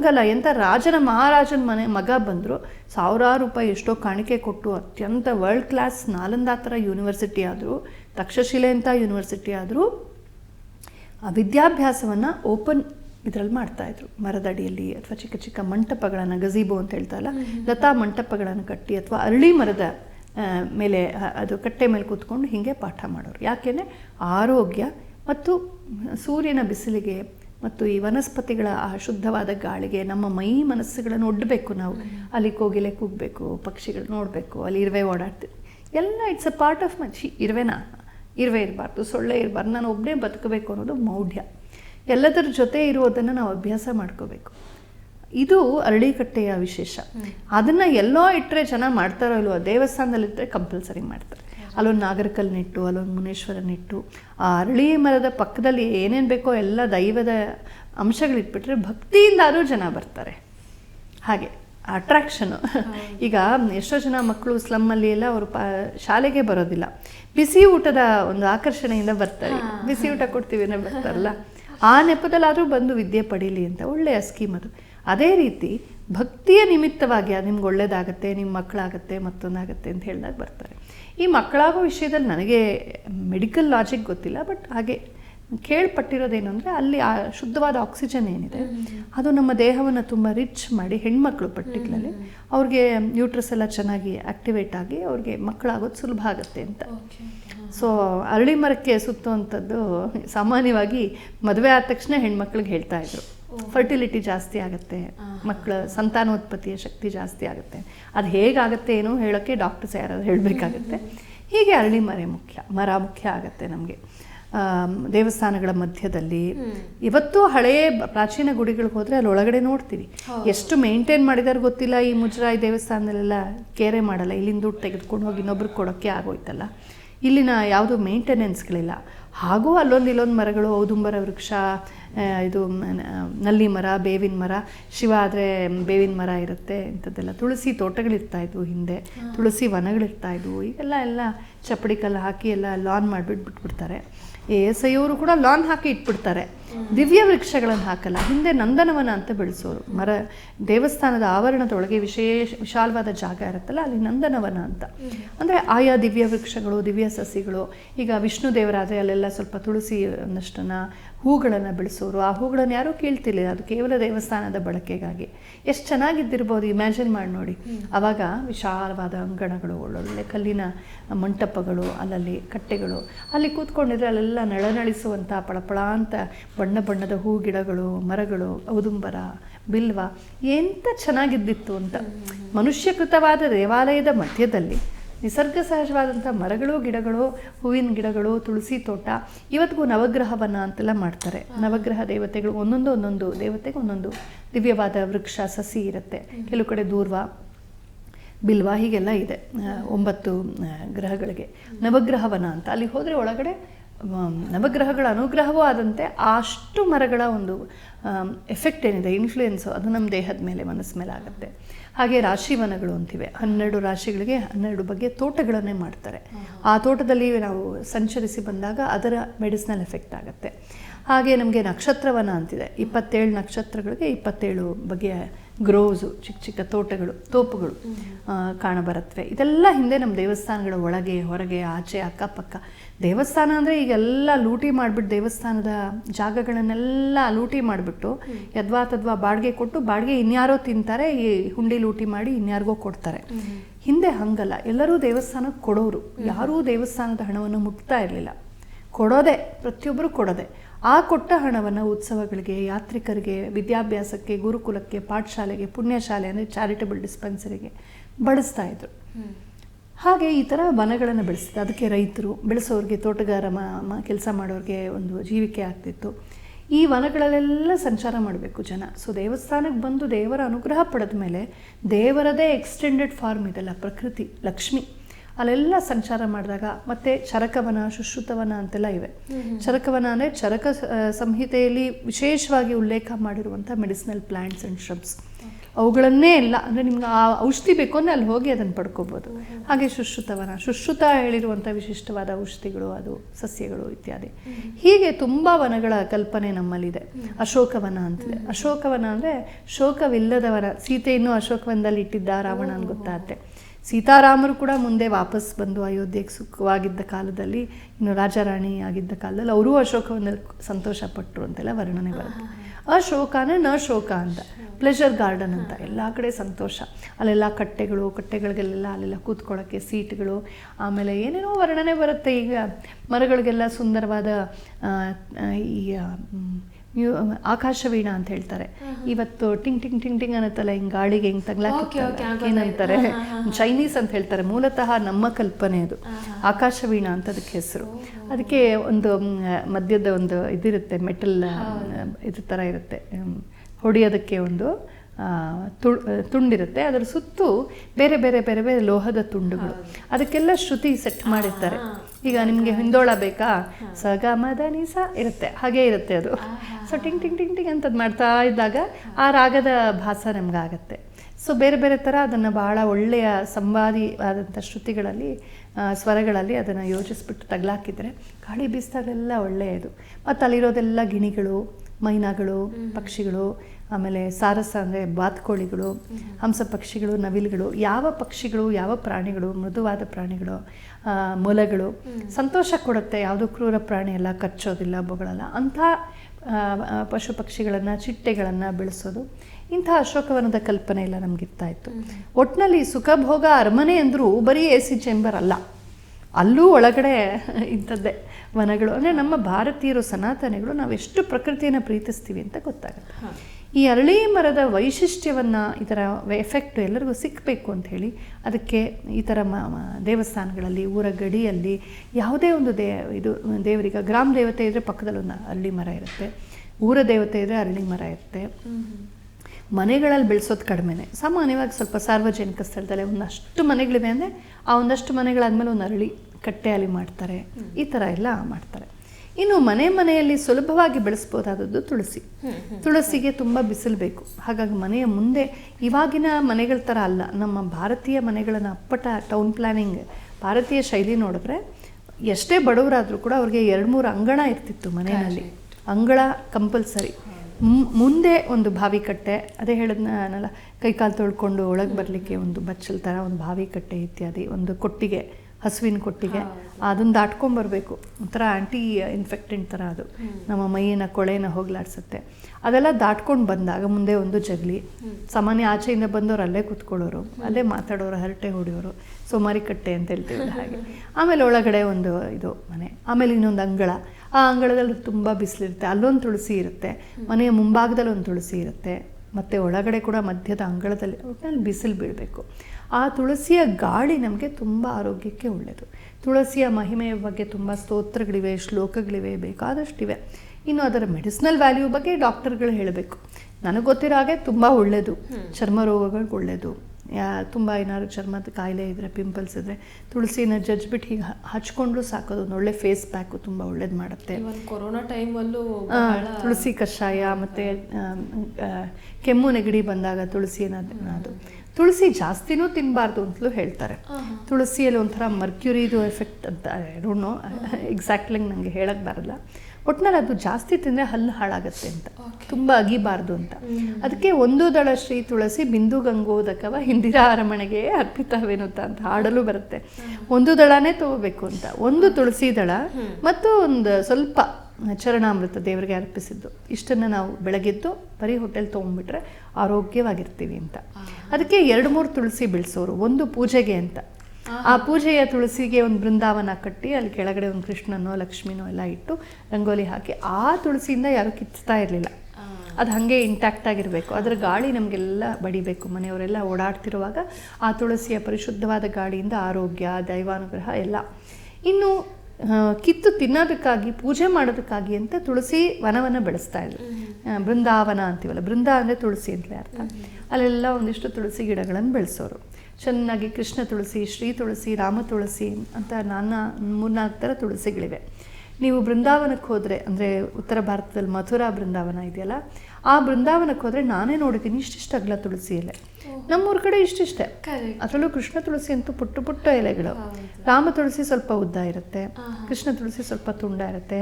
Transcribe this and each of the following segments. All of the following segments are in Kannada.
ಹಂಗಲ್ಲ ಎಂಥ ರಾಜನ ಮಹಾರಾಜನ ಮನೆ ಮಗ ಬಂದರು ಸಾವಿರಾರು ರೂಪಾಯಿ ಎಷ್ಟೋ ಕಾಣಿಕೆ ಕೊಟ್ಟು ಅತ್ಯಂತ ವರ್ಲ್ಡ್ ಕ್ಲಾಸ್ ನಾಲಂದ ಥರ ಯೂನಿವರ್ಸಿಟಿ ಆದರೂ ತಕ್ಷಶಿಲೆ ಅಂತ ಯೂನಿವರ್ಸಿಟಿ ಆದರೂ ಆ ವಿದ್ಯಾಭ್ಯಾಸವನ್ನು ಓಪನ್ ಇದರಲ್ಲಿ ಮಾಡ್ತಾಯಿದ್ರು ಮರದಡಿಯಲ್ಲಿ ಅಥವಾ ಚಿಕ್ಕ ಚಿಕ್ಕ ಮಂಟಪಗಳನ್ನು ಗಜೀಬೋ ಅಂತ ಹೇಳ್ತಾರಲ್ಲ ಲತಾ ಮಂಟಪಗಳನ್ನು ಕಟ್ಟಿ ಅಥವಾ ಅರಳಿ ಮರದ ಮೇಲೆ ಅದು ಕಟ್ಟೆ ಮೇಲೆ ಕೂತ್ಕೊಂಡು ಹೀಗೆ ಪಾಠ ಮಾಡೋರು. ಯಾಕೆಂದರೆ ಆರೋಗ್ಯ ಮತ್ತು ಸೂರ್ಯನ ಬಿಸಿಲಿಗೆ ಮತ್ತು ಈ ವನಸ್ಪತಿಗಳ ಆ ಶುದ್ಧವಾದ ಗಾಳಿಗೆ ನಮ್ಮ ಮೈ ಮನಸ್ಸುಗಳನ್ನು ಒಡ್ಡಬೇಕು ನಾವು. ಅಲ್ಲಿ ಕೋಗಿಲೆ ಕೂಗಬೇಕು ಪಕ್ಷಿಗಳು ನೋಡಬೇಕು ಅಲ್ಲಿ ಇರುವೆ ಓಡಾಡ್ತೀವಿ. ಎಲ್ಲ it's a part of my ಇರುವೆನಾ? ಇರುವೆ ಇರಬಾರ್ದು ಸೊಳ್ಳೆ ಇರಬಾರ್ದು ನಾನು ಒಬ್ಬನೇ ಬದುಕಬೇಕು ಅನ್ನೋದು ಮೌಢ್ಯ. ಎಲ್ಲದರ ಜೊತೆ ಇರುವುದನ್ನು ನಾವು ಅಭ್ಯಾಸ ಮಾಡ್ಕೋಬೇಕು. ಇದು ಅರಳಿಕಟ್ಟೆಯ ವಿಶೇಷ. ಅದನ್ನು ಎಲ್ಲೋ ಇಟ್ಟರೆ ಜನ ಮಾಡ್ತಾರೋ ಇಲ್ವೋ ದೇವಸ್ಥಾನದಲ್ಲಿಟ್ಟರೆ ಕಂಪಲ್ಸರಿ ಮಾಡ್ತಾರೆ. ಅಲ್ಲೊಂದು ನಾಗರಕಲ್ ನೆಟ್ಟು ಅಲ್ಲೊಂದು ಮುನೇಶ್ವರ ನೆಟ್ಟು ಆ ಅರಳಿ ಮರದ ಪಕ್ಕದಲ್ಲಿ ಏನೇನು ಬೇಕೋ ಎಲ್ಲ ದೈವದ ಅಂಶಗಳಿಟ್ಬಿಟ್ರೆ ಭಕ್ತಿಯಿಂದಾದರೂ ಜನ ಬರ್ತಾರೆ. ಹಾಗೆ ಅಟ್ರಾಕ್ಷನು ಈಗ ಎಷ್ಟೋ ಜನ ಮಕ್ಕಳು ಸ್ಲಮ್ಮಲ್ಲಿ ಎಲ್ಲ ಅವರು ಪ ಶಾಲೆಗೆ ಬರೋದಿಲ್ಲ. ಬಿಸಿ ಊಟದ ಒಂದು ಆಕರ್ಷಣೆಯಿಂದ ಬರ್ತಾರೆ. ಬಿಸಿ ಊಟ ಕೊಡ್ತೀವಿ ಅನ್ನೋ ಬರ್ತಾರಲ್ಲ. ಆ ನೆಪದಲ್ಲಾದರೂ ಬಂದು ವಿದ್ಯೆ ಪಡೀಲಿ ಅಂತ ಒಳ್ಳೆಯ ಸ್ಕೀಮ್ ಅದು. ಅದೇ ರೀತಿ ಭಕ್ತಿಯ ನಿಮಿತ್ತವಾಗಿ ಅದು ನಿಮ್ಗೆ ಒಳ್ಳೇದಾಗತ್ತೆ ನಿಮ್ಮ ಮಕ್ಕಳಾಗತ್ತೆ ಮತ್ತೊಂದಾಗತ್ತೆ ಅಂತ ಹೇಳಿದಾಗ ಬರ್ತಾರೆ. ಈ ಮಕ್ಕಳಾಗೋ ವಿಷಯದಲ್ಲಿ ನನಗೆ ಮೆಡಿಕಲ್ ಲಾಜಿಕ್ ಗೊತ್ತಿಲ್ಲ ಬಟ್ ಹಾಗೆ ಕೇಳ್ಪಟ್ಟಿರೋದೇನು ಅಂದರೆ ಅಲ್ಲಿ ಆ ಶುದ್ಧವಾದ ಆಕ್ಸಿಜನ್ ಏನಿದೆ ಅದು ನಮ್ಮ ದೇಹವನ್ನು ತುಂಬ ರಿಚ್ ಮಾಡಿ ಹೆಣ್ಮಕ್ಳು ಪರ್ಟಿಕ್ಯುಲರ್ಲಿ ಅವ್ರಿಗೆ ಯೂಟ್ರಸ್ ಎಲ್ಲ ಚೆನ್ನಾಗಿ ಆಕ್ಟಿವೇಟ್ ಆಗಿ ಅವ್ರಿಗೆ ಮಕ್ಕಳಾಗೋದು ಸುಲಭ ಆಗುತ್ತೆ ಅಂತ. ಸೊ ಅರಳಿ ಮರಕ್ಕೆ ಸುತ್ತುವಂಥದ್ದು ಸಾಮಾನ್ಯವಾಗಿ ಮದುವೆ ಆದ ತಕ್ಷಣ ಹೆಣ್ಮಕ್ಳಿಗೆ ಹೇಳ್ತಾ ಇದ್ರು. ಫರ್ಟಿಲಿಟಿ ಜಾಸ್ತಿ ಆಗುತ್ತೆ ಮಕ್ಕಳ ಸಂತಾನೋತ್ಪತ್ತಿಯ ಶಕ್ತಿ ಜಾಸ್ತಿ ಆಗುತ್ತೆ. ಅದು ಹೇಗಾಗುತ್ತೆ ಏನೋ ಹೇಳೋಕ್ಕೆ ಡಾಕ್ಟರ್ಸ್ ಯಾರಾದ್ರು ಹೇಳಬೇಕಾಗುತ್ತೆ. ಹೀಗೆ ಅರಳಿ ಮರೆ ಮುಖ್ಯ ಮರ ಮುಖ್ಯ ಆಗುತ್ತೆ ನಮಗೆ. ದೇವಸ್ಥಾನಗಳ ಮಧ್ಯದಲ್ಲಿ ಇವತ್ತು ಹಳೆಯ ಪ್ರಾಚೀನ ಗುಡಿಗಳಿಗೆ ಹೋದರೆ ಅಲ್ಲಿ ಒಳಗಡೆ ನೋಡ್ತೀವಿ ಎಷ್ಟು ಮೇಂಟೈನ್ ಮಾಡಿದಾರೆ ಗೊತ್ತಿಲ್ಲ ಈ ಮುಜರಾಯಿ ದೇವಸ್ಥಾನದಲ್ಲೆಲ್ಲ ಕೇರೆ ಮಾಡಲ್ಲ ಇಲ್ಲಿಂದ ದುಡ್ಡು ತೆಗೆದುಕೊಂಡು ಹೋಗಿ ಇನ್ನೊಬ್ರಿಗೆ ಕೊಡೋಕ್ಕೆ ಆಗೋಯ್ತಲ್ಲ. ಇಲ್ಲಿನ ಯಾವುದು ಮೇಂಟೆನೆನ್ಸ್ಗಳಿಲ್ಲ. ಹಾಗೂ ಅಲ್ಲೊಂದು ಇಲ್ಲೊಂದು ಮರಗಳು ಔದುಂಬರ ವೃಕ್ಷ ಇದು ನಲ್ಲಿ ಮರ ಬೇವಿನ ಮರ ಶಿವ ಆದರೆ ಬೇವಿನ ಮರ ಇರುತ್ತೆ ಇಂಥದ್ದೆಲ್ಲ. ತುಳಸಿ ತೋಟಗಳಿರ್ತಾ ಇದ್ವು ಹಿಂದೆ. ತುಳಸಿ ವನಗಳಿರ್ತಾ ಇದ್ವು. ಈಗೆಲ್ಲ ಎಲ್ಲ ಚಪ್ಪಡಿ ಕಲ್ಲು ಹಾಕಿ ಎಲ್ಲ ಲಾನ್ ಮಾಡಿಬಿಟ್ಬಿಟ್ಬಿಡ್ತಾರೆ. ಎ ಎಸ್ ಐ ಅವರು ಕೂಡ ಲಾನ್ ಹಾಕಿ ಇಟ್ಬಿಡ್ತಾರೆ. ದಿವ್ಯ ವೃಕ್ಷಗಳನ್ನು ಹಾಕಲ್ಲ, ಹಿಂದೆ ನಂದನವನ ಅಂತ ಬೆಳೆಸೋರು. ಮರ, ದೇವಸ್ಥಾನದ ಆವರಣದೊಳಗೆ ವಿಶೇಷ, ವಿಶಾಲವಾದ ಜಾಗ ಇರುತ್ತಲ್ಲ, ಅಲ್ಲಿ ನಂದನವನ ಅಂತ. ಅಂದರೆ ಆಯಾ ದಿವ್ಯ ವೃಕ್ಷಗಳು, ದಿವ್ಯ ಸಸಿಗಳು, ಈಗ ವಿಷ್ಣು ದೇವರಾದರೆ ಅಲ್ಲೆಲ್ಲ ಸ್ವಲ್ಪ ತುಳಸಿ ಒಂದಷ್ಟನ್ನು ಹೂಗಳನ್ನು ಬೆಳೆಸೋರು. ಆ ಹೂಗಳನ್ನು ಯಾರೂ ಕೇಳ್ತಿಲ್ಲ ಅದು ಕೇವಲ ದೇವಸ್ಥಾನದ ಬಳಕೆಗಾಗಿ. ಎಷ್ಟು ಚೆನ್ನಾಗಿದ್ದಿರ್ಬೋದು, ಇಮ್ಯಾಜಿನ್ ಮಾಡಿ ನೋಡಿ. ಆವಾಗ ವಿಶಾಲವಾದ ಅಂಗಣಗಳು, ಒಳ್ಳೊಳ್ಳೆ ಕಲ್ಲಿನ ಮಂಟಪಗಳು, ಅಲ್ಲಲ್ಲಿ ಕಟ್ಟೆಗಳು. ಅಲ್ಲಿ ಕೂತ್ಕೊಂಡಿದ್ರೆ ಅಲ್ಲೆಲ್ಲ ನಳನಳಿಸುವಂಥ ಪಳಪಳ ಅಂತ ಬಣ್ಣ ಬಣ್ಣದ ಹೂ ಗಿಡಗಳು ಮರಗಳು, ಔದುಂಬರ, ಬಿಲ್ವ ಎಂಥ ಚೆನ್ನಾಗಿದ್ದಿತ್ತು ಅಂತ. ಮನುಷ್ಯಕೃತವಾದ ದೇವಾಲಯದ ಮಧ್ಯದಲ್ಲಿ ನಿಸರ್ಗ ಸಹಜವಾದಂಥ ಮರಗಳು, ಗಿಡಗಳು, ಹೂವಿನ ಗಿಡಗಳು, ತುಳಸಿ ತೋಟ ಇವತ್ತಿಗೂ ನವಗ್ರಹವನ ಅಂತೆಲ್ಲ ಮಾಡ್ತಾರೆ. ನವಗ್ರಹ ದೇವತೆಗಳು ಒಂದೊಂದು ಒಂದೊಂದು ದೇವತೆಗೆ ಒಂದೊಂದು ದಿವ್ಯವಾದ ವೃಕ್ಷ, ಸಸಿ ಇರುತ್ತೆ. ಕೆಲವು ಕಡೆ ದೂರ್ವ, ಬಿಲ್ವ ಹೀಗೆಲ್ಲ ಇದೆ. ಒಂಬತ್ತು ಗ್ರಹಗಳಿಗೆ. ನವಗ್ರಹವನ ಅಂತ. ಅಲ್ಲಿ ಹೋದರೆ ಒಳಗಡೆ ನವಗ್ರಹಗಳ ಅನುಗ್ರಹವೂ ಆದಂತೆ ಅಷ್ಟು ಮರಗಳ ಒಂದು ಎಫೆಕ್ಟ್ ಏನಿದೆ ಇನ್ಫ್ಲೂಯೆನ್ಸು ಅದು ನಮ್ಮ ದೇಹದ ಮೇಲೆ, ಮನಸ್ಸು ಮೇಲೆ ಆಗುತ್ತೆ. ಹಾಗೆ ರಾಶಿ ವನಗಳು ಅಂತಿವೆ. ಹನ್ನೆರಡು ರಾಶಿಗಳಿಗೆ ಹನ್ನೆರಡು ಬಗ್ಗೆ ತೋಟಗಳನ್ನೇ ಮಾಡ್ತಾರೆ. ಆ ತೋಟದಲ್ಲಿ ನಾವು ಸಂಚರಿಸಿ ಬಂದಾಗ ಅದರ ಮೆಡಿಸಿನಲ್ ಎಫೆಕ್ಟ್ ಆಗುತ್ತೆ. ಹಾಗೆ ನಮಗೆ ನಕ್ಷತ್ರವನ ಅಂತಿದೆ. ಇಪ್ಪತ್ತೇಳು ನಕ್ಷತ್ರಗಳಿಗೆ ಇಪ್ಪತ್ತೇಳು ಬಗೆಯ ಗ್ರೋವ್ಸು ಚಿಕ್ಕ ಚಿಕ್ಕ ತೋಟಗಳು ತೋಪುಗಳು ಕಾಣಬರುತ್ತವೆ. ಇದೆಲ್ಲ ಹಿಂದೆ ನಮ್ಮ ದೇವಸ್ಥಾನಗಳ ಒಳಗೆ ಹೊರಗೆ ಆಚೆ ಅಕ್ಕಪಕ್ಕ. ದೇವಸ್ಥಾನ ಅಂದರೆ ಈಗೆಲ್ಲ ಲೂಟಿ ಮಾಡಿಬಿಟ್ಟು ದೇವಸ್ಥಾನದ ಜಾಗಗಳನ್ನೆಲ್ಲ ಲೂಟಿ ಮಾಡಿಬಿಟ್ಟು ಯದ್ವಾ ತದ್ವಾ ಬಾಡಿಗೆ ಕೊಟ್ಟು ಬಾಡಿಗೆ ಇನ್ಯಾರೋ ತಿಂತಾರೆ ಈ ಹುಂಡಿ ಲೂಟಿ ಮಾಡಿ ಇನ್ಯಾರಿಗೋ ಕೊಡ್ತಾರೆ. ಹಿಂದೆ ಹಂಗಲ್ಲ. ಎಲ್ಲರೂ ದೇವಸ್ಥಾನಕ್ಕೆ ಕೊಡೋರು. ಯಾರೂ ದೇವಸ್ಥಾನದ ಹಣವನ್ನು ಮುಟ್ತಾ ಇರಲಿಲ್ಲ. ಕೊಡೋದೆ ಪ್ರತಿಯೊಬ್ಬರು ಕೊಡೋದೆ. ಆ ಕೊಟ್ಟ ಹಣವನ್ನು ಉತ್ಸವಗಳಿಗೆ, ಯಾತ್ರಿಕರಿಗೆ, ವಿದ್ಯಾಭ್ಯಾಸಕ್ಕೆ, ಗುರುಕುಲಕ್ಕೆ, ಪಾಠಶಾಲೆಗೆ, ಪುಣ್ಯಶಾಲೆ ಅಂದರೆ ಚಾರಿಟಬಲ್ ಡಿಸ್ಪೆನ್ಸರಿಗೆ ಬಳಸ್ತಾ ಇದ್ರು. ಹಾಗೆ ಈ ಥರ ವನಗಳನ್ನು ಬೆಳೆಸಿದೆ ಅದಕ್ಕೆ ರೈತರು, ಬೆಳೆಸೋರಿಗೆ ತೋಟಗಾರ ಕೆಲಸ ಮಾಡೋರಿಗೆ ಒಂದು ಜೀವಿಕೆ ಆಗ್ತಿತ್ತು. ಈ ವನಗಳಲ್ಲೆಲ್ಲ ಸಂಚಾರ ಮಾಡಬೇಕು ಜನ. ಸೊ ದೇವಸ್ಥಾನಕ್ಕೆ ಬಂದು ದೇವರ ಅನುಗ್ರಹ ಪಡೆದ ಮೇಲೆ ದೇವರದೇ ಎಕ್ಸ್ಟೆಂಡೆಡ್ ಫಾರ್ಮ್ ಇದೆಲ್ಲ, ಪ್ರಕೃತಿ, ಲಕ್ಷ್ಮಿ. ಅಲ್ಲೆಲ್ಲ ಸಂಚಾರ ಮಾಡಿದಾಗ ಮತ್ತೆ ಚರಕವನ ಶುಶ್ರುತವನ ಅಂತೆಲ್ಲ ಇವೆ. ಚರಕವನ ಅಂದರೆ ಚರಕ ಸಂಹಿತೆಯಲ್ಲಿ ವಿಶೇಷವಾಗಿ ಉಲ್ಲೇಖ ಮಾಡಿರುವಂಥ ಮೆಡಿಸಿನಲ್ ಪ್ಲ್ಯಾಂಟ್ಸ್ ಆ್ಯಂಡ್ ಶ್ರಬ್ಸ್ ಅವುಗಳನ್ನೇ ಇಲ್ಲ. ಅಂದರೆ ನಿಮ್ಗೆ ಆ ಔಷಧಿ ಬೇಕು ಅಂದರೆ ಅಲ್ಲಿ ಹೋಗಿ ಅದನ್ನು ಪಡ್ಕೋಬೋದು. ಹಾಗೆ ಶುಶ್ರುತವನ. ಶುಶ್ರುತ ಹೇಳಿರುವಂಥ ವಿಶಿಷ್ಟವಾದ ಔಷಧಿಗಳು ಅದು ಸಸ್ಯಗಳು ಇತ್ಯಾದಿ. ಹೀಗೆ ತುಂಬ ವನಗಳ ಕಲ್ಪನೆ ನಮ್ಮಲ್ಲಿದೆ. ಅಶೋಕವನ ಅಂತಿದೆ. ಅಶೋಕವನ ಅಂದರೆ ಶೋಕವಿಲ್ಲದವನ ಸೀತೆಯನ್ನು ಅಶೋಕವನದಲ್ಲಿ ಇಟ್ಟಿದ್ದ ರಾವಣ ಅಂತ ಗೊತ್ತಾಗುತ್ತೆ ಸೀತಾರಾಮರು ಕೂಡ ಮುಂದೆ ವಾಪಸ್ ಬಂದು ಅಯೋಧ್ಯೆಗೆ ಸುಖವಾಗಿದ್ದ ಕಾಲದಲ್ಲಿ ಇನ್ನು ರಾಜಾರಾಣಿ ಆಗಿದ್ದ ಕಾಲದಲ್ಲಿ ಅವರೂ ಅಶೋಕವನ್ನು ಸಂತೋಷ ಪಟ್ಟರು ಅಂತೆಲ್ಲ ವರ್ಣನೆ ಬರುತ್ತೆ. ಅಶೋಕನೇ ನ ಶೋಕ ಅಂತ ಪ್ಲೆಷರ್ ಗಾರ್ಡನ್ ಅಂತ ಎಲ್ಲ ಕಡೆ ಸಂತೋಷ. ಅಲ್ಲೆಲ್ಲ ಕಟ್ಟೆಗಳು ಕಟ್ಟೆಗಳಿಗೆಲ್ಲ ಅಲ್ಲೆಲ್ಲ ಕೂತ್ಕೊಳ್ಳೋಕ್ಕೆ ಸೀಟ್ಗಳು ಆಮೇಲೆ ಏನೇನೋ ವರ್ಣನೆ ಬರುತ್ತೆ. ಈಗ ಮರಗಳಿಗೆಲ್ಲ ಸುಂದರವಾದ ಈ ಆ, ಮ್, ಮ್ಯೂ ಅಂತ ಹೇಳ್ತಾರೆ. ಇವತ್ತು ಟಿಂಗ್ ಟಿಂಗ್ ಟಿಂಗ್ ಟಿಂಗ್ ಅನ್ನತ್ತಲ್ಲ ಹಿಂಗ್ ಗಾಳಿಗೆ ಹಿಂಗ್ Okay, okay, ತಗ್ಲಾಕ ಏನಂತಾರೆ. ಚೈನೀಸ್ ಅಂತ ಹೇಳ್ತಾರೆ. ಮೂಲತಃ ನಮ್ಮ ಕಲ್ಪನೆ ಅದು. ಆಕಾಶವೀಣಾ ಅಂತ ಅದಕ್ಕೆ ಹೆಸರು. ಅದಕ್ಕೆ ಒಂದು ಮದ್ಯದ ಮಧ್ಯದ ಒಂದು ಇದಿರುತ್ತೆ ಮೆಟಲ್ ಇದ್ರ ಥರ ಇರುತ್ತೆ. ಹೊಡಿಯೋದಕ್ಕೆ ಒಂದು ತು- ತುಂಡಿರುತ್ತೆ. ಅದರ ಸುತ್ತು ಬೇರೆ ಬೇರೆ ಬೇರೆ ಬೇರೆ ಲೋಹದ ತುಂಡುಗಳು. ಅದಕ್ಕೆಲ್ಲ ಶ್ರುತಿ ಸೆಟ್ ಮಾಡಿರ್ತಾರೆ. ಈಗ ನಿಮಗೆ ಹಿಂದೋಳ ಬೇಕಾ? ಸಗ ಗ ಮ ದ ನಿ ಸ ಇರುತ್ತೆ. ಹಾಗೆ ಇರುತ್ತೆ ಅದು. ಸೊ ಟಿಂಗ್ ಟಿಂಗ್ ಟಿಂಗ್ ಟಿಂಗ್ ಅಂತದ್ ಮಾಡ್ತಾ ಇದ್ದಾಗ ಆ ರಾಗದ ಭಾಸ ನಮ್ಗೆ ಆಗುತ್ತೆ ಸೊ ಬೇರೆ ಬೇರೆ ಥರ ಅದನ್ನು ಬಹಳ ಒಳ್ಳೆಯ ಸಂವಾದಿ ಆದಂಥ ಶ್ರುತಿಗಳಲ್ಲಿ ಸ್ವರಗಳಲ್ಲಿ ಅದನ್ನು ಯೋಚಿಸ್ಬಿಟ್ಟು ತಗ್ಲಾಕಿದ್ರೆ ಗಾಳಿ ಬೀಸಿದಾಗಲೆಲ್ಲ ಒಳ್ಳೆಯದು. ಮತ್ತು ಅಲ್ಲಿರೋದೆಲ್ಲ ಗಿಣಿಗಳು ಮೈನಾಗಳು ಪಕ್ಷಿಗಳು ಆಮೇಲೆ ಸಾರಸ ಅಂದರೆ ಬಾತ್ಕೋಳಿಗಳು ಹಂಸ ಪಕ್ಷಿಗಳು ನವಿಲುಗಳು ಯಾವ ಪಕ್ಷಿಗಳು ಯಾವ ಪ್ರಾಣಿಗಳು ಮೃದುವಾದ ಪ್ರಾಣಿಗಳು ಮೊಲಗಳು ಸಂತೋಷ ಕೊಡುತ್ತೆ. ಯಾವುದೂ ಕ್ರೂರ ಪ್ರಾಣಿ ಎಲ್ಲ ಕಚ್ಚೋದಿಲ್ಲ ಬೊಗಳಲ್ಲ. ಅಂಥ ಪಶು ಪಕ್ಷಿಗಳನ್ನು ಚಿಟ್ಟೆಗಳನ್ನು ಬೆಳೆಸೋದು ಇಂಥ ಅಶೋಕವನದ ಕಲ್ಪನೆ ಎಲ್ಲ ನಮಗಿರ್ತಾ ಇತ್ತು. ಒಟ್ಟಿನಲ್ಲಿ ಸುಖಭೋಗ ಅರಮನೆ ಅಂದರೂ ಬರೀ ಎ ಸಿ ಚೇಂಬರ್ ಅಲ್ಲ. ಅಲ್ಲೂ ಒಳಗಡೆ ಇಂಥದ್ದೇ. ವನಗಳು. ಅಂದರೆ ನಮ್ಮ ಭಾರತೀಯರು ಸನಾತನಿಗಳು ನಾವು ಎಷ್ಟು ಪ್ರಕೃತಿಯನ್ನು ಪ್ರೀತಿಸ್ತೀವಿ ಅಂತ ಗೊತ್ತಾಗುತ್ತೆ. ಈ ಅರಳಿ ಮರದ ವೈಶಿಷ್ಟ್ಯವನ್ನು ಇದರ ಎಫೆಕ್ಟ್ ಎಲ್ಲರಿಗೂ ಸಿಕ್ಕಬೇಕು ಅಂತ ಹೇಳಿ ಅದಕ್ಕೆ ಈ ಥರ ದೇವಸ್ಥಾನಗಳಲ್ಲಿ ಊರ ಗಡಿಯಲ್ಲಿ ಯಾವುದೇ ಒಂದು ದೇ ಇದು ದೇವರಿಗೆ ಗ್ರಾಮ ದೇವತೆ ಇದ್ದರೆ ಪಕ್ಕದಲ್ಲಿ ಒಂದು ಅರಳಿ ಮರ ಇರುತ್ತೆ ಊರ ದೇವತೆ ಇದ್ದರೆ ಅರಳಿ ಮರ ಇರುತ್ತೆ. ಮನೆಗಳಲ್ಲಿ ಬೆಳೆಸೋದು ಕಡಿಮೆನೆ. ಸಾಮಾನ್ಯವಾಗಿ ಸ್ವಲ್ಪ ಸಾರ್ವಜನಿಕ ಸ್ಥಳದಲ್ಲಿ ಒಂದಷ್ಟು ಮನೆಗಳಿವೆ ಅಂದರೆ ಆ ಒಂದಷ್ಟು ಮನೆಗಳಾದಮೇಲೆ ಒಂದು ಅರಳಿ ಕಟ್ಟೆ ಅಲ್ಲಿ ಮಾಡ್ತಾರೆ ಈ ಥರ ಎಲ್ಲ ಮಾಡ್ತಾರೆ. ಇನ್ನು ಮನೆ ಮನೆಯಲ್ಲಿ ಸುಲಭವಾಗಿ ಬೆಳೆಸ್ಬೋದಾದದ್ದು ತುಳಸಿ. ತುಳಸಿಗೆ ತುಂಬ ಬಿಸಿಲು ಬೇಕು. ಹಾಗಾಗಿ ಮನೆಯ ಮುಂದೆ ಇವಾಗಿನ ಮನೆಗಳ ಥರ ಅಲ್ಲ ನಮ್ಮ ಭಾರತೀಯ ಮನೆಗಳನ್ನು ಅಪ್ಪಟ ಟೌನ್ ಪ್ಲಾನಿಂಗ್ ಭಾರತೀಯ ಶೈಲಿ ನೋಡಿದ್ರೆ ಎಷ್ಟೇ ಬಡವರಾದರೂ ಕೂಡ ಅವ್ರಿಗೆ ಎರಡು ಮೂರು ಅಂಗಣ ಇರ್ತಿತ್ತು ಮನೆಯಲ್ಲಿ. ಅಂಗಳ ಕಂಪಲ್ಸರಿ ಮುಂದೆ ಒಂದು ಬಾವಿ ಕಟ್ಟೆ ಅದೇ ಹೇಳಿದ್ನಲ್ಲ ಕೈಕಾಲು ತೊಳ್ಕೊಂಡು ಒಳಗೆ ಬರಲಿಕ್ಕೆ ಒಂದು ಬಚ್ಚಲ್ ಥರ ಒಂದು ಬಾವಿ ಕಟ್ಟೆ ಇತ್ಯಾದಿ ಒಂದು ಕೊಟ್ಟಿಗೆ ಹಸುವಿನ ಕೊಟ್ಟಿಗೆ. ಅದನ್ನು ದಾಟ್ಕೊಂಬರ್ಬೇಕು ಒಂಥರ ಆ್ಯಂಟಿ ಇನ್ಫೆಕ್ಟೆಂಟ್ ಥರ ಅದು. ನಮ್ಮ ಮೈಯನ್ನು ಕೊಳೆನ ಹೋಗ್ಲಾಡ್ಸುತ್ತೆ. ಅದೆಲ್ಲ ದಾಟ್ಕೊಂಡು ಬಂದಾಗ ಮುಂದೆ ಒಂದು ಜಗಲಿ. ಸಾಮಾನ್ಯ ಆಚೆಯಿಂದ ಬಂದವರು ಅಲ್ಲೇ ಕೂತ್ಕೊಳ್ಳೋರು. ಅಲ್ಲೇ ಮಾತಾಡೋರು ಹರಟೆ ಹೊಡೆಯೋರು. ಸೋಮಾರಿ ಕಟ್ಟೆ ಅಂತ ಹೇಳ್ತೀವಿ ಹಾಗೆ. ಆಮೇಲೆ ಒಳಗಡೆ ಒಂದು ಇದು ಮನೆ. ಆಮೇಲೆ ಇನ್ನೊಂದು ಅಂಗಳ. ಆ ಅಂಗಳದಲ್ಲಿ ತುಂಬ ಬಿಸಿಲಿರುತ್ತೆ. ಅಲ್ಲೊಂದು ತುಳಸಿ ಇರುತ್ತೆ. ಮನೆಯ ಮುಂಭಾಗದಲ್ಲಿ ಒಂದು ತುಳಸಿ ಇರುತ್ತೆ. ಮತ್ತು ಒಳಗಡೆ ಕೂಡ ಮಧ್ಯದ ಅಂಗಳದಲ್ಲಿ ಒಟ್ಟಿನಲ್ಲಿ ಬಿಸಿಲು ಬೀಳಬೇಕು. ಆ ತುಳಸಿಯ ಗಾಳಿ ನಮಗೆ ತುಂಬ ಆರೋಗ್ಯಕ್ಕೆ ಒಳ್ಳೆಯದು ತುಳಸಿಯ ಮಹಿಮೆಯ ಬಗ್ಗೆ ತುಂಬ ಸ್ತೋತ್ರಗಳಿವೆ ಶ್ಲೋಕಗಳಿವೆ ಬೇಕಾದಷ್ಟಿವೆ. ಇನ್ನು ಅದರ ಮೆಡಿಸಿನಲ್ ವ್ಯಾಲ್ಯೂ ಬಗ್ಗೆ ಡಾಕ್ಟರ್ಗಳು ಹೇಳಬೇಕು. ನನಗೆ ಗೊತ್ತಿರೋ ಹಾಗೆ ತುಂಬ ಒಳ್ಳೆಯದು ಚರ್ಮ ರೋಗಗಳಿಗೆ ಒಳ್ಳೆಯದು ಯಾ ತುಂಬ ಏನಾದ್ರು ಚರ್ಮದ ಕಾಯಿಲೆ ಇದ್ದರೆ ಪಿಂಪಲ್ಸ್ ಇದ್ದರೆ ತುಳಸಿನ ಜಜ್ಬಿಟ್ಟು ಹೀಗೆ ಹಚ್ಕೊಂಡ್ರು ಸಾಕೋದು ಒಂದು ಒಳ್ಳೆ ಫೇಸ್ ಪ್ಯಾಕು ತುಂಬ ಒಳ್ಳೇದು ಮಾಡುತ್ತೆ. ಕೊರೋನಾ ಟೈಮಲ್ಲೂ ತುಳಸಿ ಕಷಾಯ ಮತ್ತು ಕೆಮ್ಮು ನೆಗಡಿ ಬಂದಾಗ ತುಳಸಿ ಅದು. ತುಳಸಿ ಜಾಸ್ತಿನೂ ತಿನ್ನಬಾರ್ದು ಅಂತಲೂ ಹೇಳ್ತಾರೆ. ತುಳಸಿಯಲ್ಲಿ ಒಂಥರ ಮರ್ಕ್ಯೂರಿದು ಎಫೆಕ್ಟ್ ಅಂತ ನೋ ಎಕ್ಸಾಕ್ಟ್ಲಿ ನನಗೆ ಹೇಳಕ್ಕೆ ಬರಲ್ಲ. ಒಟ್ನಲ್ಲಿ ಅದು ಜಾಸ್ತಿ ತಿಂದರೆ ಹಲ್ಲು ಹಾಳಾಗತ್ತೆ ಅಂತ. ತುಂಬ ಅಗಿಬಾರ್ದು ಅಂತ. ಅದಕ್ಕೆ ಒಂದು ದಳ ಶ್ರೀ ತುಳಸಿ ಬಿಂದು ಗಂಗೋದಕವ ಹಿಂದಿರಾ ಅರಮನೆಗೆ ಅರ್ಪಿತವೇನುತ್ತ ಅಂತ ಹಾಡಲು ಬರುತ್ತೆ. ಒಂದು ದಳನೇ ತಗೋಬೇಕು ಅಂತ. ಒಂದು ತುಳಸಿ ದಳ ಮತ್ತು ಒಂದು ಸ್ವಲ್ಪ ಚರಣಾಮೃತ ದೇವರಿಗೆ ಅರ್ಪಿಸಿದ್ದು. ಇಷ್ಟನ್ನು ನಾವು ಬೆಳಗ್ಗೆದ್ದು ಬರೀ ಹೋಟೆಲ್ ತೊಗೊಂಡ್ಬಿಟ್ರೆ ಆರೋಗ್ಯವಾಗಿರ್ತೀವಿ ಅಂತ. ಅದಕ್ಕೆ ಎರಡು ಮೂರು ತುಳಸಿ ಬೆಳೆಸೋರು ಒಂದು ಪೂಜೆಗೆ ಅಂತ. ಆ ಪೂಜೆಯ ತುಳಸಿಗೆ ಒಂದು ಬೃಂದಾವನ ಕಟ್ಟಿ ಅಲ್ಲಿ ಕೆಳಗಡೆ ಒಂದು ಕೃಷ್ಣನೋ ಲಕ್ಷ್ಮಿನೋ ಎಲ್ಲ ಇಟ್ಟು ರಂಗೋಲಿ ಹಾಕಿ ಆ ತುಳಸಿಯಿಂದ ಯಾರು ಕಿತ್ತಾ ಇರಲಿಲ್ಲ. ಅದು ಹಾಗೆ ಇಂಟ್ಯಾಕ್ಟ್ ಆಗಿರಬೇಕು. ಅದರ ಗಾಳಿ ನಮಗೆಲ್ಲ ಬಡಿಬೇಕು. ಮನೆಯವರೆಲ್ಲ ಓಡಾಡ್ತಿರುವಾಗ ಆ ತುಳಸಿಯ ಪರಿಶುದ್ಧವಾದ ಗಾಳಿಯಿಂದ ಆರೋಗ್ಯ ದೈವಾನುಗ್ರಹ ಎಲ್ಲ. ಇನ್ನು ಕಿತ್ತು ತಿನ್ನೋದಕ್ಕಾಗಿ, ಪೂಜೆ ಮಾಡೋದಕ್ಕಾಗಿ ಅಂತ ತುಳಸಿ ವನವನ್ನು ಬೆಳೆಸ್ತಾ ಇದ್ರು. ಬೃಂದಾವನ ಅಂತೀವಲ್ಲ, ಬೃಂದ ಅಂದರೆ ತುಳಸಿ ಅಂತಲೇ ಅರ್ಥ. ಅಲ್ಲೆಲ್ಲ ಒಂದಿಷ್ಟು ತುಳಸಿ ಗಿಡಗಳನ್ನು ಬೆಳೆಸೋರು. ಚೆನ್ನಾಗಿ ಕೃಷ್ಣ ತುಳಸಿ, ಶ್ರೀ ತುಳಸಿ, ರಾಮ ತುಳಸಿ ಅಂತ ನಾನಾ ಮೂರ್ನಾಲ್ಕು ಥರ ತುಳಸಿಗಳಿವೆ. ನೀವು ಬೃಂದಾವನಕ್ಕೆ ಹೋದರೆ, ಅಂದರೆ ಉತ್ತರ ಭಾರತದಲ್ಲಿ ಮಥುರಾ ಬೃಂದಾವನ ಇದೆಯಲ್ಲ ಆ ಬೃಂದಾವನಕ್ಕೆ ಹೋದರೆ ನಾನೇ ನೋಡಿದ್ದೀನಿ ಇಷ್ಟಿಷ್ಟು ಅಗಲ ತುಳಸಿ ಎಲೆ. ನಮ್ಮೂರ ಕಡೆ ಇಷ್ಟಿಷ್ಟೇ. ಅದರಲ್ಲೂ ಕೃಷ್ಣ ತುಳಸಿ ಅಂತೂ ಪುಟ್ಟ ಪುಟ್ಟ ಎಲೆಗಳು. ರಾಮ ತುಳಸಿ ಸ್ವಲ್ಪ ಉದ್ದ ಇರುತ್ತೆ ಕೃಷ್ಣ ತುಳಸಿ ಸ್ವಲ್ಪ ತುಂಡ ಇರುತ್ತೆ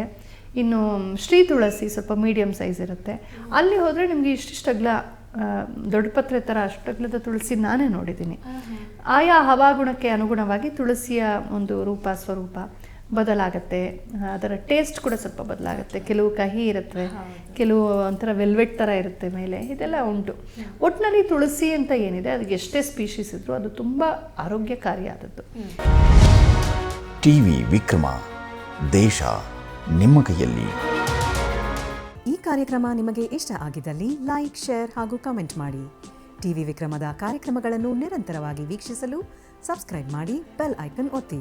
ಇನ್ನು ಶ್ರೀ ತುಳಸಿ ಸ್ವಲ್ಪ ಮೀಡಿಯಮ್ ಸೈಜ್ ಇರುತ್ತೆ. ಅಲ್ಲಿ ಹೋದರೆ ನಿಮಗೆ ಇಷ್ಟಿಷ್ಟು ಅಗಲ ದೊಡ್ಡ ಪತ್ರೆ ಥರ ಅಷ್ಟಗ್ಲದ ತುಳಸಿ ನಾನೇ ನೋಡಿದ್ದೀನಿ. ಆಯಾ ಹವಾಗುಣಕ್ಕೆ ಅನುಗುಣವಾಗಿ ತುಳಸಿಯ ಒಂದು ರೂಪ ಸ್ವರೂಪ. ಬದಲಾಗತ್ತೆ. ಅದರ ಟೇಸ್ಟ್ ಕೂಡ ಸ್ವಲ್ಪ ಬದಲಾಗುತ್ತೆ. ಕೆಲವು ಕಹಿ ಇರುತ್ತೆ ಕೆಲವು ಒಂಥರ ವೆಲ್ವೆಟ್ ಥರ ಇರುತ್ತೆ ಮೇಲೆ. ಇದೆಲ್ಲ ಉಂಟು. ಒಟ್ಟಿನಲ್ಲಿ ತುಳಸಿ ಅಂತ ಏನಿದೆ ಅದಕ್ಕೆ ಎಷ್ಟೇ ಸ್ಪೀಶೀಸ್ ಇದ್ರು ಅದು ತುಂಬ ಆರೋಗ್ಯಕಾರಿಯಾದದ್ದು. ಟಿವಿ ವಿಕ್ರಮ ದೇಶ ನಿಮ್ಮ ಕೈಯಲ್ಲಿ. ಈ ಕಾರ್ಯಕ್ರಮ ನಿಮಗೆ ಇಷ್ಟ ಆಗಿದ್ದಲ್ಲಿ ಲೈಕ್ ಶೇರ್ ಹಾಗೂ ಕಮೆಂಟ್ ಮಾಡಿ. ಟಿವಿ ವಿಕ್ರಮದ ಕಾರ್ಯಕ್ರಮಗಳನ್ನು ನಿರಂತರವಾಗಿ ವೀಕ್ಷಿಸಲು ಸಬ್ಸ್ಕ್ರೈಬ್ ಮಾಡಿ ಬೆಲ್ ಐಕನ್ ಒತ್ತಿ.